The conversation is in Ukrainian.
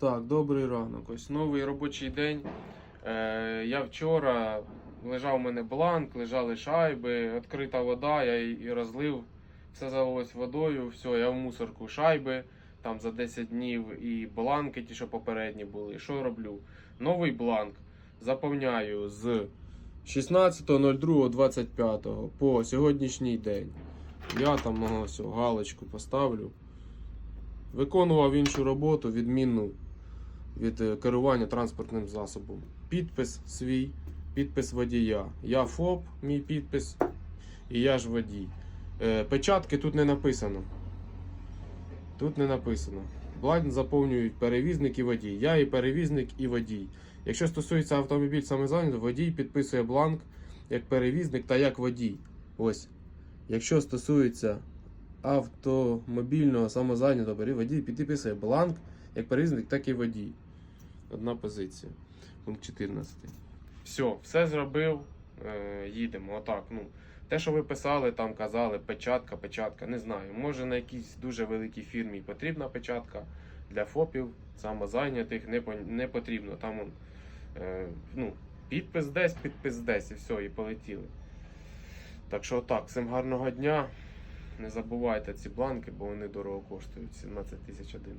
Так, добрий ранок. Ось новий робочий день. Е, я вчора лежав у мене бланк, лежали шайби, відкрита вода, я і розлив, все залилось водою, все, я в мусорку шайби там за 10 днів і бланки, ті, що попередні були. Що роблю? Новий бланк заповняю з 16.02.25 по сьогоднішній день. Я там ага, галочку поставлю. Виконував іншу роботу, відмінну від е, керування транспортним засобом. Підпис свій, підпис водія. Я ФОП, мій підпис, і я ж водій. Е, Печатки тут не написано. Тут не написано. Бланк заповнюють перевізник і водій. Я і перевізник, і водій. Якщо стосується автомобіль самозайнято, водій підписує бланк як перевізник та як водій. Ось. Якщо стосується автомобільного самозайнятого водій підписує бланк як перевізник, так і водій. Одна позиція. Пункт 14. Все, все зробив. Е, їдемо. Отак. Ну, те, що ви писали, там казали, печатка, печатка, не знаю. Може на якійсь дуже великій фірмі потрібна печатка. Для ФОПів, самозайнятих не, не потрібно. Там е, ну, підпис десь, підпис десь, і все, і полетіли. Так що так, всім гарного дня. Не забувайте ці бланки, бо вони дорого коштують 17 тисяч один.